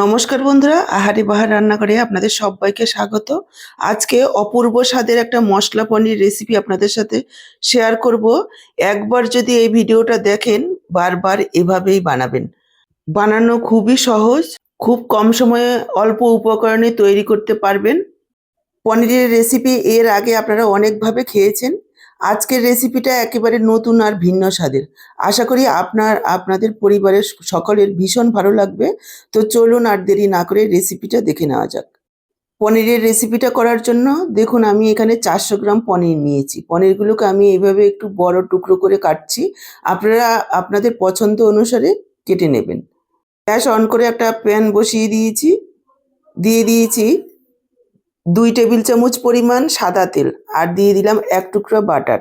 নমস্কার বন্ধুরা, আহারি বাহার রান্নাঘরে আপনাদের সবাইকে স্বাগত। আজকে অপূর্ব স্বাদের একটা মশলা পনির রেসিপি আপনাদের সাথে শেয়ার করব। একবার যদি এই ভিডিওটা দেখেন, বারবার এভাবেই বানাবেন। বানানো খুবই সহজ, খুব কম সময়ে অল্প উপকরণে তৈরি করতে পারবেন। পনিরের রেসিপি এর আগে আপনারা অনেকভাবে খেয়েছেন। আজকের রেসিপিটা একেবারে নতুন আর ভিন্ন স্বাদের। আশা করি আপনার, আপনাদের পরিবারের সকলের ভীষণ ভালো লাগবে। তো চলুন আর দেরি না করে রেসিপিটা দেখে নেওয়া যাক। পনিরের রেসিপিটা করার জন্য দেখুন আমি এখানে চারশো গ্রাম পনির নিয়েছি। পনিরগুলোকে আমি এইভাবে একটু বড় টুকরো করে কাটছি। আপনারা, আপনাদের পছন্দ অনুসারে কেটে নেবেন। গ্যাস অন করে একটা প্যান বসিয়ে দিয়েছি। দিয়ে দিয়েছি দুই টেবিল চামচ পরিমাণ সাদা তেল আর দিয়ে দিলাম এক টুকরো বাটার।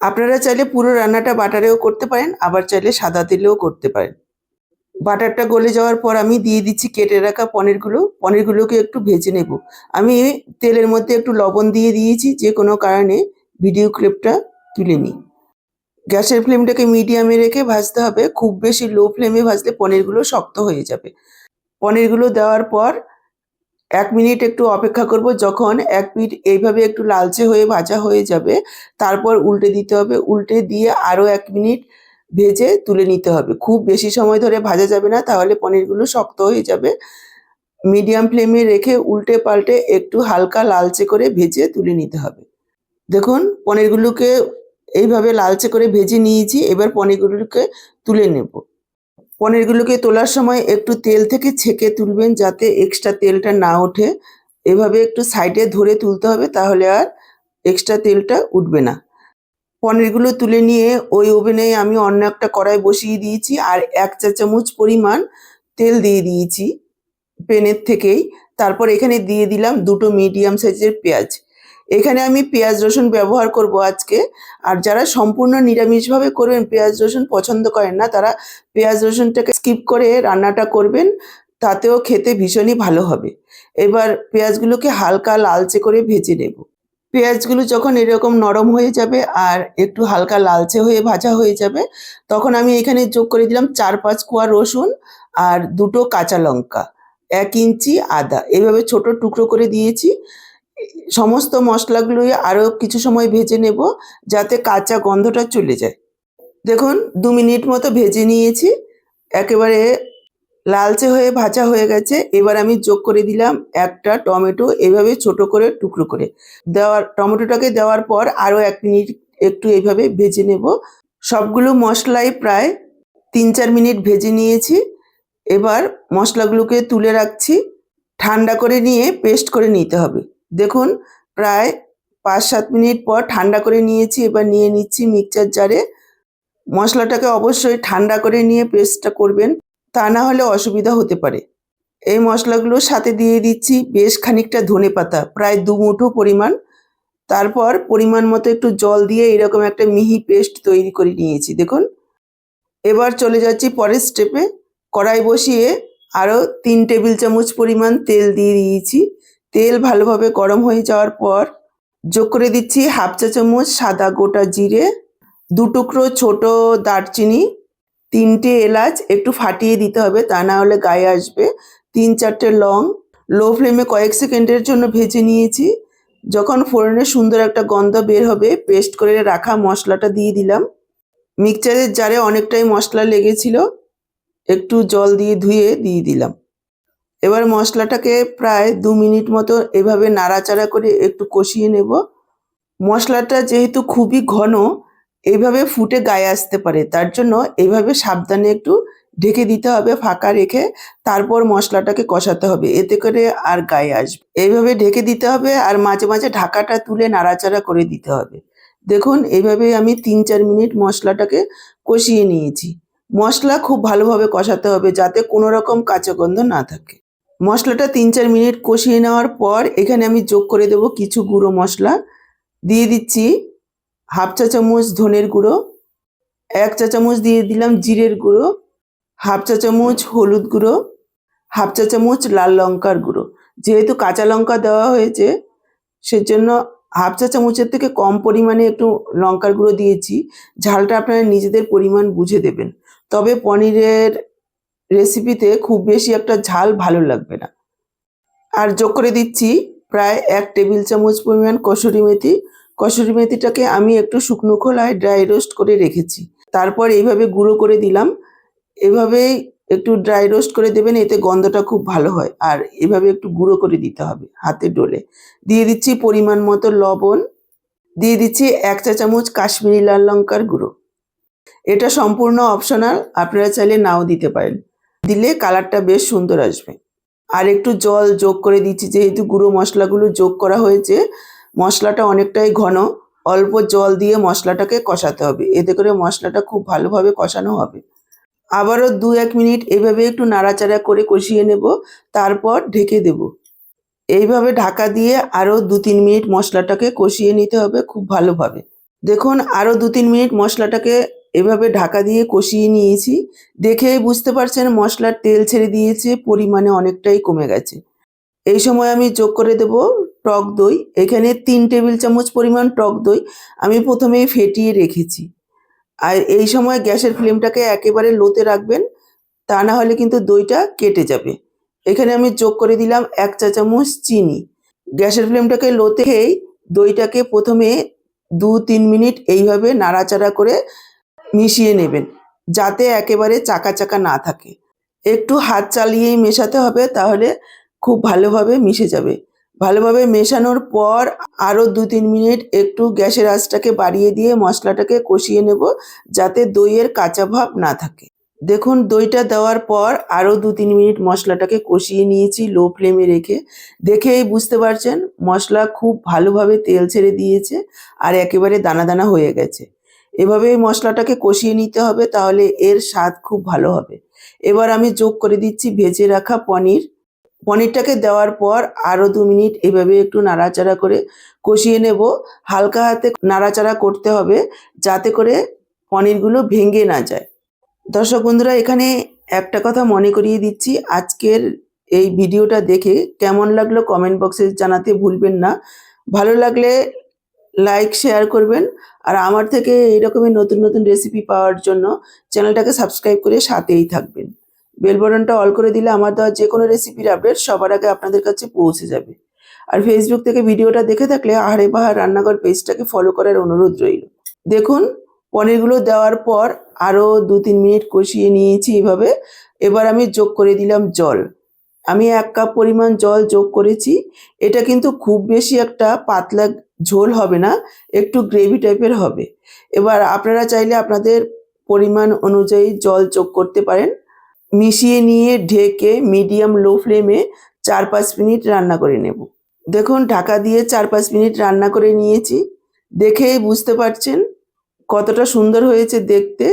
আপনারা চাইলে পুরো রান্নাটা বাটারেও করতে পারেন, আবার চাইলে সাদা তেলেও করতে পারেন। বাটারটা গলে যাওয়ার পর আমি দিয়ে দিচ্ছি কেটে রাখা পনিরগুলো। পনিরগুলোকে একটু ভেজে নেব। আমি তেলের মধ্যে একটু লবণ দিয়ে দিয়েছি, যে কোনো কারণে ভিডিও ক্লিপটা তুলে নিই। গ্যাসের ফ্লেমটাকে মিডিয়ামে রেখে ভাজতে হবে। খুব বেশি লো ফ্লেমে ভাজলে পনিরগুলো শক্ত হয়ে যাবে। পনিরগুলো দেওয়ার পর এক মিনিট একটু অপেক্ষা করব, যখন এক মিনিট এইভাবে একটু লালচে হয়ে ভাজা হয়ে যাবে, তারপর উল্টে দিতে হবে। উল্টে দিয়ে আরও এক মিনিট ভেজে তুলে নিতে হবে। খুব বেশি সময় ধরে ভাজা যাবে না, তাহলে পনিরগুলো শক্ত হয়ে যাবে। মিডিয়াম ফ্লেমে রেখে উল্টে পাল্টে একটু হালকা লালচে করে ভেজে তুলে নিতে হবে। দেখুন, পনিরগুলোকে এইভাবে লালচে করে ভেজে নিয়েছি, এবার পনিরগুলোকে তুলে নেব। পনিরগুলোকে তোলার সময় একটু তেল থেকে ছেঁকে তুলবেন যাতে এক্সট্রা তেলটা না ওঠে। এভাবে একটু সাইডে ধরে তুলতে হবে তাহলে আর এক্সট্রা তেলটা উঠবে না। পনিরগুলো তুলে নিয়ে ওই ওভেনে আমি অন্য একটা কড়াই বসিয়ে দিয়েছি আর এক চা চামচ পরিমাণ তেল দিয়ে দিয়েছি। পেনের থেকেই। তারপর এখানে দিয়ে দিলাম দুটো মিডিয়াম সাইজের পেঁয়াজ। এখানে আমি পেঁয়াজ রসুন ব্যবহার করব আজকে। আর যারা সম্পূর্ণ নিরামিষভাবে করবেন, পেঁয়াজ রসুন পছন্দ করেন না, তারা পেঁয়াজ রসুনটাকে স্কিপ করে রান্নাটা করবেন, তাতেও খেতে ভীষণই ভালো হবে। এবার পেঁয়াজগুলোকে হালকা লালচে করে ভেজে নেব। পেঁয়াজগুলো যখন এরকম নরম হয়ে যাবে আর একটু হালকা লালচে হয়ে ভাজা হয়ে যাবে, তখন আমি এখানে যোগ করে দিলাম চার পাঁচ কোয়া রসুন আর দুটো কাঁচা লঙ্কা, এক ইঞ্চি আদা। এভাবে ছোট টুকরো করে দিয়েছি। সমস্ত মশলাগুলোই আরও কিছু সময় ভেজে নেব যাতে কাঁচা গন্ধটা চলে যায়। দেখুন, দু মিনিট মতো ভেজে নিয়েছি। একেবারে লালচে হয়ে ভাজা হয়ে গেছে। এবার আমি যোগ করে দিলাম একটা টমেটো, এভাবে ছোট করে, টুকরো করে। দেওয়ার, টমেটোটাকে দেওয়ার পর আরও এক মিনিট একটু এইভাবে ভেজে নেব। সবগুলো মশলাই প্রায় তিন চার মিনিট ভেজে নিয়েছি। এবার মশলাগুলোকে তুলে রাখছি। ঠান্ডা করে নিয়ে পেস্ট করে নিতে হবে। দেখুন, প্রায় পাঁচ সাত মিনিট পর ঠান্ডা করে নিয়েছি, এবার নিয়ে নিচ্ছি মিক্সচার জারে মশলাটাকে অবশ্যই ঠান্ডা করে নিয়ে পেস্টটা করবেন, তা না হলে অসুবিধা হতে পারে। এই মশলাগুলোর সাথে দিয়ে দিচ্ছি বেশ খানিকটা ধনে পাতা, প্রায় দু মুঠো পরিমাণ। তারপর পরিমাণ মতো একটু জল দিয়ে এরকম একটা মিহি পেস্ট তৈরি করে নিয়েছি, দেখুন। এবার চলে যাচ্ছি পরের স্টেপে কড়াই বসিয়ে আরও তিন টেবিল চামচ পরিমাণ তেল দিয়ে দিয়েছি। তেল ভালোভাবে গরম হয়ে যাওয়ার পর যোগ করে দিচ্ছি হাফ চা চামচ সাদা গোটা জিরে, দু টুকরো ছোট দারচিনি, তিনটে এলাচ একটু ফাটিয়ে দিতে হবে, তা না হলে গায়ে আসবে। তিন চারটে লং, লো ফ্লেমে কয়েক সেকেন্ডের জন্য ভেজে নিয়েছি। যখন ফোড়নে সুন্দর একটা গন্ধ বের হবে, পেস্ট করে রাখা মশলাটা দিয়ে দিলাম। মিক্সচারের জারে অনেকটাই মশলা লেগেছিল, একটু জল দিয়ে ধুয়ে দিয়ে দিলাম। এবার মশলাটাকে প্রায় দু মিনিট মতো এভাবে নাড়াচাড়া করে একটু কষিয়ে নেব। মশলাটা যেহেতু খুবই ঘন এইভাবে ফুটে গায়ে আসতে পারে, তার জন্য এইভাবে সাবধানে একটু ঢেকে দিতে হবে, ফাঁকা রেখে তারপর মশলাটাকে কষাতে হবে, এতে করে আর গায়ে আসবে। এইভাবে ঢেকে দিতে হবে আর মাঝে মাঝে ঢাকাটা তুলে নাড়াচাড়া করে দিতে হবে। দেখুন এইভাবে আমি তিন চার মিনিট মশলাটাকে কষিয়ে নিয়েছি। মশলা খুব ভালোভাবে কষাতে হবে যাতে কোনো রকম কাঁচা গন্ধ না থাকে। মশলাটা তিন চার মিনিট কষিয়ে নেওয়ার পর এখানে আমি যোগ করে দেব কিছু গুঁড়ো মশলা। দিয়ে দিচ্ছি হাফ চা চামচ ধনের গুঁড়ো, এক চা চামচ দিয়ে দিলাম জিরের গুঁড়ো, হাফ চা চামচ হলুদ গুঁড়ো, হাফ চা চামচ লাল লঙ্কার গুঁড়ো। যেহেতু কাঁচা লঙ্কা দেওয়া হয়েছে, সেজন্য হাফ চা চামচের থেকে কম পরিমাণে একটু লঙ্কার গুঁড়ো দিয়েছি। ঝালটা আপনারা নিজেদের পরিমাণ বুঝে দেবেন। তবে পনিরের রেসিপিতে খুব বেশি একটা ঝাল ভালো লাগবে না। আর যোগ করে দিচ্ছি প্রায় এক টেবিল চামচ পরিমাণ কসুরি মেথি। কসুরি মেথিটাকে আমি একটু শুকনো খোলায় ড্রাই রোস্ট করে রেখেছি। তারপর এইভাবে গুঁড়ো করে দিলাম। এভাবেই একটু ড্রাই রোস্ট করে দেবেন, এতে গন্ধটা খুব ভালো হয়। আর এভাবে একটু গুঁড়ো করে দিতে হবে হাতে ডোলে। দিয়ে দিচ্ছি পরিমাণ মতো লবণ। দিয়ে দিচ্ছি এক চা চামচ কাশ্মীরি লাল লঙ্কার গুঁড়ো। এটা সম্পূর্ণ অপশনাল আপনারা চাইলে নাও দিতে পারেন। দিলে কালারটা বেশ সুন্দর আসবে। আর একটু জল যোগ করে দিচ্ছি, যেহেতু গুঁড়ো মশলাগুলো যোগ করা হয়েছে, মশলাটা অনেকটাই ঘন। অল্প জল দিয়ে মশলাটাকে কষাতে হবে। এতে করে মশলাটা খুব ভালোভাবে কষানো হবে। আবারও দু এক মিনিট এভাবে একটু নাড়াচাড়া করে কষিয়ে নেব, তারপর ঢেকে দেব। এইভাবে ঢাকা দিয়ে আরও দু তিন মিনিট মশলাটাকে কষিয়ে নিতে হবে খুব ভালোভাবে। দেখুন, আরও দু তিন মিনিট মশলাটাকে এভাবে ঢাকা দিয়ে কষিয়ে নিয়েছি। দেখেই বুঝতে পারছেন মশলার তেল ছেড়ে দিয়েছে, পরিমাণে অনেকটাই কমে গেছে। এই সময় আমি যোগ করে দেব টক দই। এখানে তিন টেবিল চামচ পরিমাণ টক দই আমি প্রথমেই ফেটিয়ে রেখেছি। আর এই সময় গ্যাসের ফ্লেমটাকে একেবারে লোতে রাখবেন, তা না হলে কিন্তু দইটা কেটে যাবে। এখানে আমি যোগ করে দিলাম এক চা চামচ চিনি। গ্যাসের ফ্লেমটাকে লোতে রেখেই দইটাকে প্রথমে দু তিন মিনিট এইভাবে নাড়াচাড়া করে মিশিয়ে নেবেন, যাতে একেবারে চাকা চাকা না থাকে। একটু হাত চালিয়েই মেশাতে হবে, তাহলে খুব ভালোভাবে মিশে যাবে। ভালোভাবে মেশানোর পর আরও দু তিন মিনিট একটু গ্যাসের আঁচটাকে বাড়িয়ে দিয়ে মশলাটাকে কষিয়ে নেব, যাতে দইয়ের কাঁচা ভাব না থাকে। দেখুন, দইটা দেওয়ার পর আরও দু তিন মিনিট মশলাটাকে কষিয়ে নিয়েছি লো ফ্লেমে রেখে। দেখেই বুঝতে পারছেন, মশলা খুব ভালোভাবে তেল ছেড়ে দিয়েছে আর একেবারে দানা দানা হয়ে গেছে। এভাবে এই মশলাটাকে কষিয়ে নিতে হবে, তাহলে এর স্বাদ খুব ভালো হবে। এবার আমি যোগ করে দিচ্ছি ভেজে রাখা পনির। পনিরটাকে দেওয়ার পর আরও দু মিনিট এভাবে একটু নাড়াচাড়া করে কষিয়ে নেব। হালকা হাতে নাড়াচাড়া করতে হবে যাতে করে পনিরগুলো ভেঙে না যায়। দর্শক বন্ধুরা, এখানে একটা কথা মনে করিয়ে দিচ্ছি। আজকের এই ভিডিওটা দেখে কেমন লাগল কমেন্ট বক্সে জানাতে ভুলবেন না। ভালো লাগলে লাইক শেয়ার করবেন। আর আমার থেকে এইরকমই নতুন নতুন রেসিপি পাওয়ার জন্য চ্যানেলটাকে সাবস্ক্রাইব করে সাথেই থাকবেন। বেল বাটনটা অল করে দিলে আমার দেওয়া যে কোনো রেসিপির আপডেট সবার আগে আপনাদের কাছে পৌঁছে যাবে। আর ফেসবুক থেকে ভিডিওটা দেখে থাকলে আহারে বাহার রান্নাঘর পেজটাকে ফলো করার অনুরোধ রইল। দেখুন, পনিরগুলো দেওয়ার পর আরও দু তিন মিনিট কষিয়ে নিয়েছি এভাবে। এবার আমি যোগ করে দিলাম জল। আমি এক কাপ পরিমাণ জল যোগ করেছি। এটা কিন্তু খুব বেশি একটা পাতলা ঝোল হবে না, একটু গ্রেভি টাইপের হবে। এবার আপনারা চাইলে আপনাদের পরিমাণ অনুযায়ী জল যোগ করতে পারেন। মিশিয়ে নিয়ে ঢেকে মিডিয়াম লো ফ্লেমে চার পাঁচ মিনিট রান্না করে নেব। দেখুন, ঢাকা দিয়ে চার পাঁচ মিনিট রান্না করে নিয়েছি। দেখেই বুঝতে পারছেন কতটা সুন্দর হয়েছে দেখতে।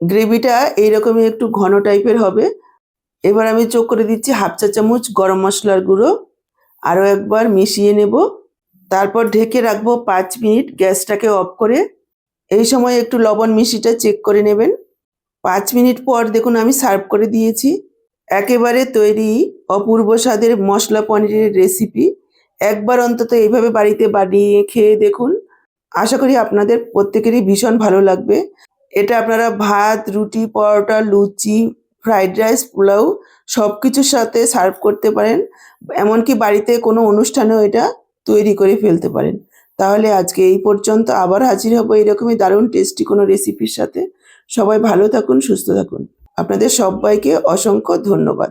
গ্রেভিটা এইরকমই একটু ঘন টাইপের হবে। এবার আমি চোখ করে দিচ্ছি হাফ চা চামচ গরম মশলার গুঁড়ো। আরও একবার মিশিয়ে নেব। তারপর ঢেকে রাখব পাঁচ মিনিট। গ্যাসটাকে অফ করে এই সময় একটু লবণ মিশিটা চেক করে নেবেন। পাঁচ মিনিট পর দেখুন আমি সার্ভ করে দিয়েছি। একেবারে তৈরি অপূর্ব স্বাদের মশলা পনিরের রেসিপি একবার অন্তত এইভাবে বাড়িতে বানিয়ে খেয়ে দেখুন। আশা করি আপনাদের প্রত্যেকেরই ভীষণ ভালো লাগবে। এটা আপনারা ভাত, রুটি, পরোটা, লুচি ফ্রাইড রাইস পোলাও সব কিছুর সাথে সার্ভ করতে পারেন। এমনকি বাড়িতে কোনো অনুষ্ঠানেও এটা তৈরি করে ফেলতে পারেন। তাহলে আজকে এই পর্যন্ত আবার হাজির হব এরকমই দারুণ টেস্টি কোনো রেসিপির সাথে। সবাই ভালো থাকুন, সুস্থ থাকুন। আপনাদের সবাইকে অসংখ্য ধন্যবাদ।